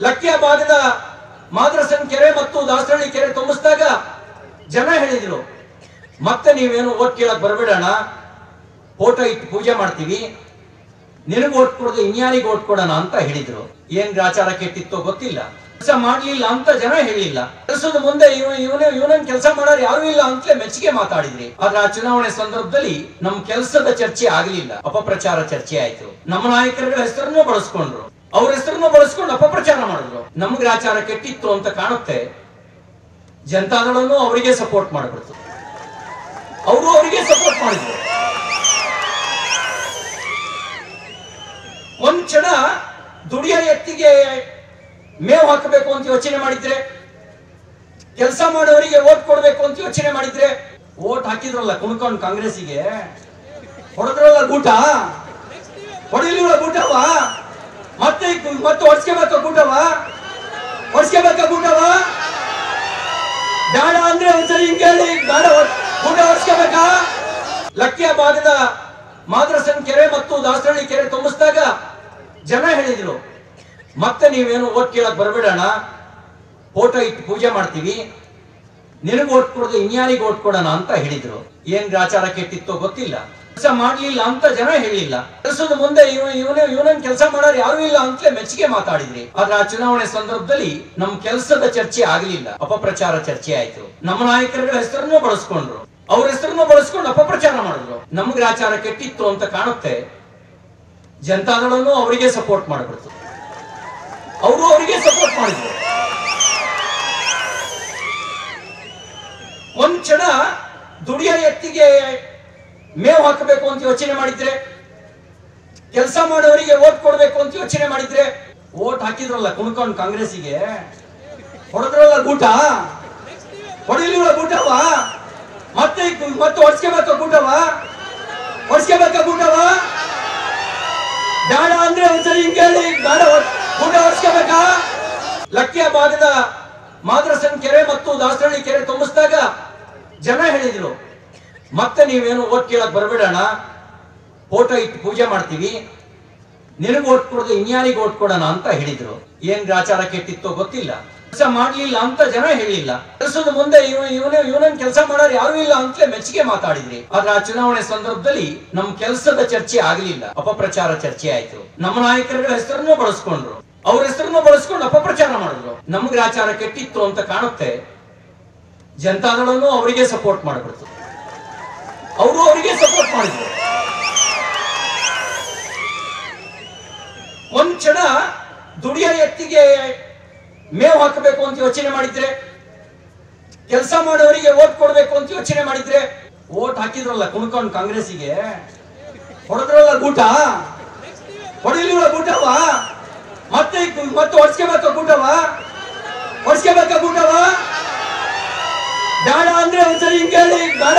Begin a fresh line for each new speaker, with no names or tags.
ಲಕ್ಕಿಯ ಭಾಗದ ಮಾದ್ರಸನ್ ಕೆರೆ ಮತ್ತು ದಾಸರಳ್ಳಿ ಕೆರೆ ತುಂಬಿಸಿದಾಗ ಜನ ಹೇಳಿದ್ರು, ಮತ್ತೆ ನೀವೇನು ಓಟ್ ಕೇಳಕ್ ಬರಬೇಡಣ? ಫೋಟೋ ಇಟ್ಟು ಪೂಜೆ ಮಾಡ್ತೀವಿ. ನಿನಗೆ ಓಟ್ ಕೊಡೋದು ಇನ್ಯಾರಿಗೆ ಓಟ್ ಕೊಡೋಣ ಅಂತ ಹೇಳಿದ್ರು. ಏನ್ ಆಚಾರ ಕೆಟ್ಟಿತ್ತೋ ಗೊತ್ತಿಲ್ಲ. ಕೆಲಸ ಮಾಡ್ಲಿಲ್ಲ ಅಂತ ಜನ ಹೇಳಿಲ್ಲ. ಕೆಲಸದ ಮುಂದೆ ಇವನೇ, ಇವನ, ಇವನನ್ ಕೆಲಸ ಮಾಡೋರು ಯಾರು ಇಲ್ಲ ಅಂತಲೇ ಮೆಚ್ಚುಗೆ ಮಾತಾಡಿದ್ರಿ. ಆದ್ರೆ ಆ ಚುನಾವಣೆ ಸಂದರ್ಭದಲ್ಲಿ ನಮ್ ಕೆಲಸದ ಚರ್ಚೆ ಆಗಲಿಲ್ಲ. ಅಪಪ್ರಚಾರ ಚರ್ಚೆ ಆಯ್ತು. ನಮ್ಮ ನಾಯಕರುಗಳ ಹೆಸರನ್ನು ಬಳಸ್ಕೊಂಡ್ರು. ಅವ್ರ ಹೆಸರನ್ನು ಬಳಸ್ಕೊಂಡು ಅಪಪ್ರಚಾರ ಮಾಡಿದ್ರು. ನಮ್ಗೆ ಆಚಾರ ಕೆಟ್ಟಿತ್ತು ಅಂತ ಕಾಣುತ್ತೆ. ಜನತಾದಳನ್ನು ಅವರಿಗೆ ಸಪೋರ್ಟ್ ಮಾಡಿಬಿಡ್ತು. ಅವರು ಅವರಿಗೆ ಸಪೋರ್ಟ್ ಮಾಡಿದ್ರು. ಒಂದ್ ಕ್ಷಣ ದುಡಿಯ ಎತ್ತಿಗೆ ಮೇವು ಹಾಕಬೇಕು ಅಂತ ಯೋಚನೆ ಮಾಡಿದ್ರೆ, ಕೆಲಸ ಮಾಡೋರಿಗೆ ಓಟ್ ಕೊಡ್ಬೇಕು ಅಂತ ಯೋಚನೆ ಮಾಡಿದ್ರೆ, ಓಟ್ ಹಾಕಿದ್ರಲ್ಲ ಕುಣ್ಕೊಂಡು ಕಾಂಗ್ರೆಸ್ಸಿಗೆ? ಹೊಡೆದ್ರಲ್ಲ ಗೂಟ? ಹೊಡಿಲಿಲ್ಲ ಗೂಟವ? ಮತ್ತೆ ಬಾಕ ಗೂಟವ ಹೊಡ್ಸ್ಕೋಬೇಕ ಕೂಟವ ಬೇಡ ಅಂದ್ರೆ ಒಂದ್ಸರಿ ಹಿಂಗೆ ಹೇಳಿ. ಬೇಡ ಕೂಟ ಹೊಡ್ಸ್ಕೋಬೇಕಾ ಲಕ್ಕಿಯ ಭಾಗದ ಮಾದ್ರಸನ್ ಕೆರೆ ಮತ್ತು ದಾಸರಳ್ಳಿ ಕೆರೆ ತುಂಬಿಸಿದಾಗ ಜನ ಹೇಳಿದ್ರು, ಮತ್ತೆ ನೀವೇನು ಓಟ್ ಕೇಳಕ್ ಬರಬೇಡಣ? ಫೋಟೋ ಇಟ್ಟು ಪೂಜೆ ಮಾಡ್ತೀವಿ. ನಿನಗೆ ಓಟ್ ಕೊಡೋದು ಇನ್ಯಾರಿಗೆ ಓಟ್ ಕೊಡೋಣ? ಅಂತ ಹೇಳಿದ್ರು. ಏನ್ ಆಚಾರ ಕೆಟ್ಟಿತ್ತೋ ಗೊತ್ತಿಲ್ಲ. ಕೆಲಸ ಮಾಡ್ಲಿಲ್ಲ ಅಂತ ಜನ ಹೇಳಿಲ್ಲ. ಕೆಲಸದ ಮುಂದೆ ಇವ ಇವನ ಇವನನ್ ಕೆಲಸ ಮಾಡೋರು ಯಾರು ಇಲ್ಲ ಅಂತಲೇ ಮೆಚ್ಚುಗೆ ಮಾತಾಡಿದ್ರಿ. ಆದ್ರೆ ಆ ಚುನಾವಣೆ ಸಂದರ್ಭದಲ್ಲಿ ನಮ್ ಕೆಲಸದ ಚರ್ಚೆ ಆಗಲಿಲ್ಲ. ಅಪಪ್ರಚಾರ ಚರ್ಚೆ ಆಯ್ತು. ನಮ್ಮ ನಾಯಕರುಗಳ ಹೆಸರನ್ನು ಬಳಸ್ಕೊಂಡ್ರು. ಅವ್ರ ಹೆಸರನ್ನು ಬಳಸ್ಕೊಂಡು ಅಪಪ್ರಚಾರ ಮಾಡಿದ್ರು. ನಮ್ಗೆ ಆಚಾರ ಕೆಟ್ಟಿತ್ತು ಅಂತ ಕಾಣುತ್ತೆ. ಜನತಾದಳನು ಅವರಿಗೆ ಸಪೋರ್ಟ್ ಮಾಡ್ಬಿಡ್ತು. ಅವರು ಅವರಿಗೆ ಸಪೋರ್ಟ್ ಮಾಡಿದ್ರು. ಒಂದ್ ಕ್ಷಣ ದುಡಿಯ ಎತ್ತಿಗೆ ಮೇವು ಹಾಕಬೇಕು ಅಂತ ಯೋಚನೆ ಮಾಡಿದ್ರೆ, ಕೆಲಸ ಮಾಡೋರಿಗೆ ಓಟ್ ಕೊಡ್ಬೇಕು ಅಂತ ಯೋಚನೆ ಮಾಡಿದ್ರೆ, ಓಟ್ ಹಾಕಿದ್ರಲ್ಲ ಕುಣ್ಕೊಂಡು ಕಾಂಗ್ರೆಸ್ಗೆ ಹೊಡೆದ್ರಲ್ಲ ಗೂಟ? ಹೊಡೆಯಲಿಲ್ಲ ಗೂಟವ? ಮತ್ತೆ ಮತ್ತೆ ಹೊಡ್ಸ್ಕೋಬೇಕ ಗೂಟವ? ಹೊಡ್ಸ್ಕೋಬೇಕ ಗೂಟವ? ಬೇಡ ಅಂದ್ರೆ ಒಂದ್ಸರಿ ಹಿಂಗೆ ಹೇಳಿ ಬೇಡ ಗೂಟ ಹೊಡ್ಸ್ಕೋಬೇಕಾ ಲಕ್ಕಿಯ ಭಾಗದ ಮಾದ್ರಸನ್ ಕೆರೆ ಮತ್ತು ದಾಸರಳ್ಳಿ ಕೆರೆ ತುಂಬಿಸಿದಾಗ ಜನ ಹೇಳಿದ್ರು ಮತ್ತೆ ನೀವೇನು ಓಟ್ ಕೇಳಕ್ ಬರಬೇಡಣ ಫೋಟೋ ಇಟ್ಟು ಪೂಜೆ ಮಾಡ್ತೀವಿ. ನಿನಗೆ ಓಟ್ ಕೊಡದೆ ಇನ್ಯಾರಿಗೆ ಓಟ್ ಕೊಡೋಣ ಅಂತ ಹೇಳಿದ್ರು. ಏನ್ ಆಚಾರ ಕೆಟ್ಟಿತ್ತೋ ಗೊತ್ತಿಲ್ಲ. ಕೆಲಸ ಮಾಡ್ಲಿಲ್ಲ ಅಂತ ಜನ ಹೇಳಿಲ್ಲ. ಕೆಲಸದ ಮುಂದೆ ಇವನು ಇವನೇನ್ ಕೆಲಸ ಮಾಡೋರು ಯಾರು ಇಲ್ಲ ಅಂತಲೇ ಮೆಚ್ಚುಗೆ ಮಾತಾಡಿದ್ರಿ. ಆದ್ರೆ ಆ ಚುನಾವಣೆ ಸಂದರ್ಭದಲ್ಲಿ ನಮ್ ಕೆಲಸದ ಚರ್ಚೆ ಆಗ್ಲಿಲ್ಲ. ಅಪಪ್ರಚಾರ ಚರ್ಚೆ ಆಯ್ತು. ನಮ್ಮ ನಾಯಕರುಗಳ ಹೆಸರನ್ನು ಬಳಸ್ಕೊಂಡ್ರು. ಅವ್ರ ಹೆಸರನ್ನು ಬಳಸ್ಕೊಂಡು ಅಪಪ್ರಚಾರ ಮಾಡಿದ್ರು. ನಮ್ಗೆ ಆಚಾರ ಕೆಟ್ಟಿತ್ತು ಅಂತ ಕಾಣುತ್ತೆ. ಜನತಾದಳನು ಅವರಿಗೆ ಸಪೋರ್ಟ್ ಮಾಡ್ಬಿಡ್ತು. ಅವರು ಅವರಿಗೆ ಸಪೋರ್ಟ್ ಮಾಡಿದ್ರು. ಒಂದ್ ಕ್ಷಣ ದುಡಿಯ ಎತ್ತಿಗೆ ಮೇವು ಹಾಕಬೇಕು ಅಂತ ಯೋಚನೆ ಮಾಡಿದ್ರೆ, ಕೆಲಸ ಮಾಡೋರಿಗೆ ಓಟ್ ಕೊಡಬೇಕು ಅಂತ ಯೋಚನೆ ಮಾಡಿದ್ರೆ, ಓಟ್ ಹಾಕಿದ್ರಲ್ಲ ಕುಣ್ಕೊಂಡು ಕಾಂಗ್ರೆಸ್ಗೆ ಹೊಡೆದ್ರಲ್ಲ ಗೂಟ? ಹೊಡಿಲಿಲ್ಲ ಗೂಟವ? ಮತ್ತೆ ಮತ್ತೆ ಹೊಡ್ಸ್ಕೋಬೇಕ ಗೂಟವ? ಹೊಡ್ಸ್ಕೋಬೇಕ ಗೂಟವ? ಬೇಡ ಅಂದ್ರೆ ಒಂದ್ಸರಿ ಹಿಂಗೆ ಬೇಡ